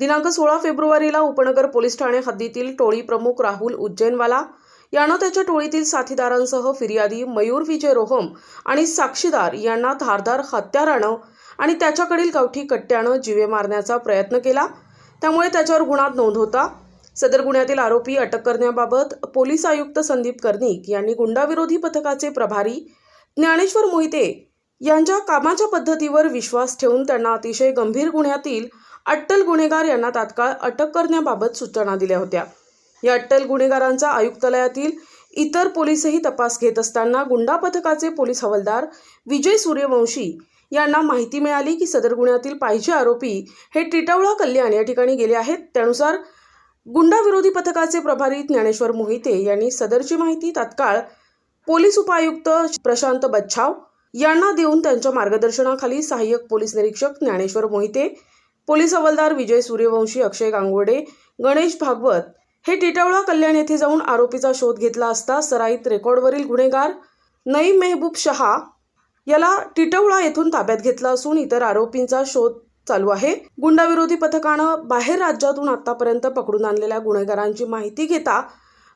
दिनांक सोळा फेब्रुवारीला उपनगर पोलीस ठाणे हद्दीतील टोळी प्रमुख राहुल उज्जैनवाला यानं त्याच्या टोळीतील साथीदारांसह फिर्यादी मयूर विजय रोहम आणि साक्षीदार यांना धारदार हत्यारानं आणि त्याच्याकडील गावठी कट्ट्यानं जीवे मारण्याचा प्रयत्न केला. त्यामुळे त्याच्यावर गुन्हा नोंद होता. सदर गुन्ह्यातील आरोपी अटक करण्याबाबत पोलीस आयुक्त संदीप कर्णिक यांनी गुंडाविरोधी पथकाचे प्रभारी ज्ञानेश्वर मोहिते यांच्या कामाच्या पद्धतीवर विश्वास ठेवून त्यांना अतिशय गंभीर गुन्ह्यातील अट्टल गुन्हेगार यांना तात्काळ अटक करण्याबाबत सूचना दिल्या होत्या. या अट्टल गुन्हेगारांचा आयुक्तालयातील इतर पोलीसही तपास घेत असताना गुंडा पथकाचे पोलीस हवालदार विजय सूर्यवंशी यांना माहिती मिळाली की सदर गुन्ह्यातील पाहिजे आरोपी हे टिटवळा कल्याण या ठिकाणी गेले आहेत. त्यानुसार गुंडाविरोधी पथकाचे प्रभारी ज्ञानेश्वर मोहिते यांनी सदरची माहिती तात्काळ पोलीस उपायुक्त प्रशांत बच्छाव यांना देऊन त्यांच्या मार्गदर्शनाखाली सहाय्यक पोलीस निरीक्षक ज्ञानेश्वर मोहिते पोलीस हवालदार विजय सूर्यवंशी अक्षय गांगोडे गणेश भागवत हे टिटवळा कल्याण येथे जाऊन आरोपीचा शोध घेतला असता सराईत रेकॉर्डवरील गुन्हेगार नईम मेहबूब शहा याला टिटवळा येथून ताब्यात घेतला असून इतर आरोपींचा शोध चालू आहे. गुंडाविरोधी पथकानं बाहेर राज्यातून आतापर्यंत पकडून आणलेल्या गुन्हेगारांची माहिती घेता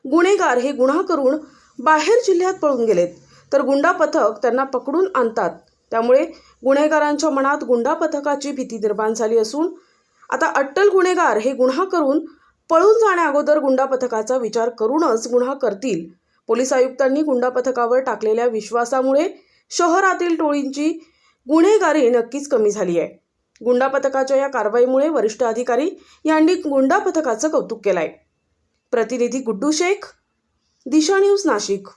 गुन्हेगार हे गुन्हा करून बाहेर जिल्ह्यात पळून गेलेत. तर गुंडा पथक त्यांना पकडून आणतात. त्यामुळे गुन्हेगारांच्या मनात गुंडा पथकाची भीती निर्माण झाली असून आता अट्टल गुन्हेगार हे गुन्हा करून पळून जाण्याअगोदर गुंडा पथकाचा विचार करूनच गुन्हा करतील. पोलीस आयुक्तांनी गुंडा पथकावर टाकलेल्या विश्वासामुळे शहरातील टोळींची गुन्हेगारी नक्कीच कमी झाली आहे. गुंडा पथकाच्या या कारवाईमुळे वरिष्ठ अधिकारी यांनी गुंडा पथकाचं कौतुक केलंय. प्रतिनिधी गुड्डू शेख दिशा न्यूज नाशिक.